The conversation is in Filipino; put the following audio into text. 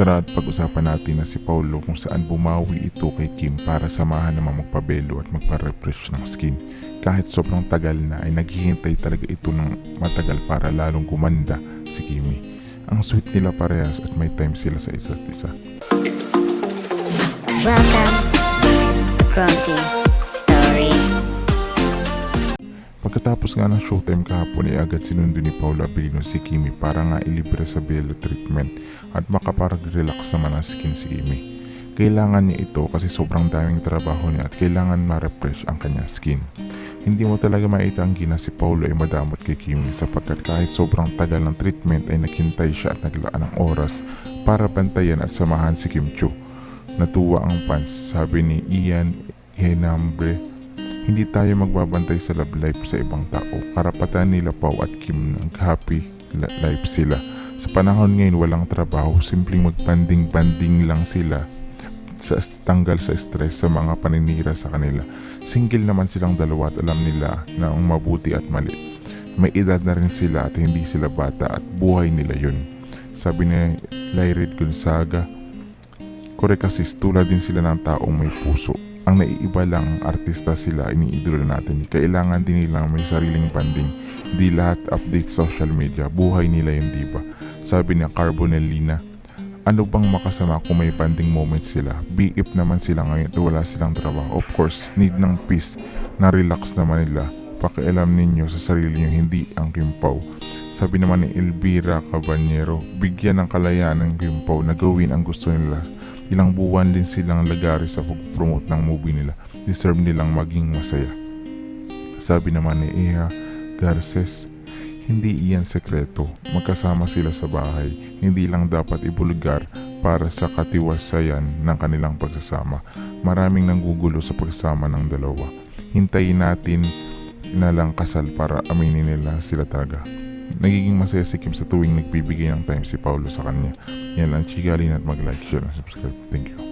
Tara at pag-usapan natin na si Paulo kung saan bumawi ito kay Kim para samahan naman magpabelo at magpa-refresh ng skin. Kahit sobrang tagal na ay naghihintay talaga ito ng matagal para lalong gumanda si Kimi. Ang sweet nila parehas at may time sila sa isa't isa. Welcome to Pagkatapos nga ng showtime kahapon ay agad sinundo ni Paula Abilino si Kimi para nga ilibre sa Belo treatment at makaparag-relax naman ang skin si Kimi. Kailangan niya ito kasi sobrang daming trabaho niya at kailangan ma-refresh ang kanyang skin. Hindi mo talaga maitanggi na si Paulo ay madamot kay Kimi sapagkat kahit sobrang tagal ng treatment ay naghintay siya at naglaan ng oras para bantayan at samahan si Kim Chu. Natuwa ang fans, sabi ni Ian Henambre hindi tayo magbabantay sa love life sa ibang tao. Karapatan nila Pau at Kim ng happy life sila. Sa panahon ngayon walang trabaho, simpleng magbanding-banding lang sila sa tanggal sa stress sa mga paninira sa kanila. Single naman silang dalawa at alam nila na ang mabuti at mali. May edad na rin sila at hindi sila bata at buhay nila yun. Sabi ni Lyrid Gonzaga, Correct kasi tulad din sila ng taong may puso. Ang naiiba lang, artista sila, iniidolo natin. Kailangan din nilang may sariling banding. Di lahat update social media. Buhay nila yun, di ba? Sabi ni Carbonellina, ano bang makasama kung may banding moments sila? BF naman sila ngayon at wala silang trabaho. Of course, need ng peace na relax naman nila. Pakialam ninyo sa sarili nyo, hindi ang kimpaw. Sabi naman ni Elvira Cabanyero, bigyan ng kalayaan ng kimpaw na gawin ang gusto nila ilang buwan din silang lagari sa pag-promote ng movie nila. Deserve nilang maging masaya. Sabi naman ni Iha Garces, hindi iyan sekreto. Magkasama sila sa bahay. Hindi lang dapat ibulgar para sa katiwasayan ng kanilang pagsasama. Maraming nanggugulo sa pagsasama ng dalawa. Hintayin natin na lang kasal para aminin nila sila talaga. Nagiging masaya si Kim sa tuwing nagbibigay ng time si Paulo sa kanya. Yan lang, chigalin at mag-like, share, and subscribe. Thank you.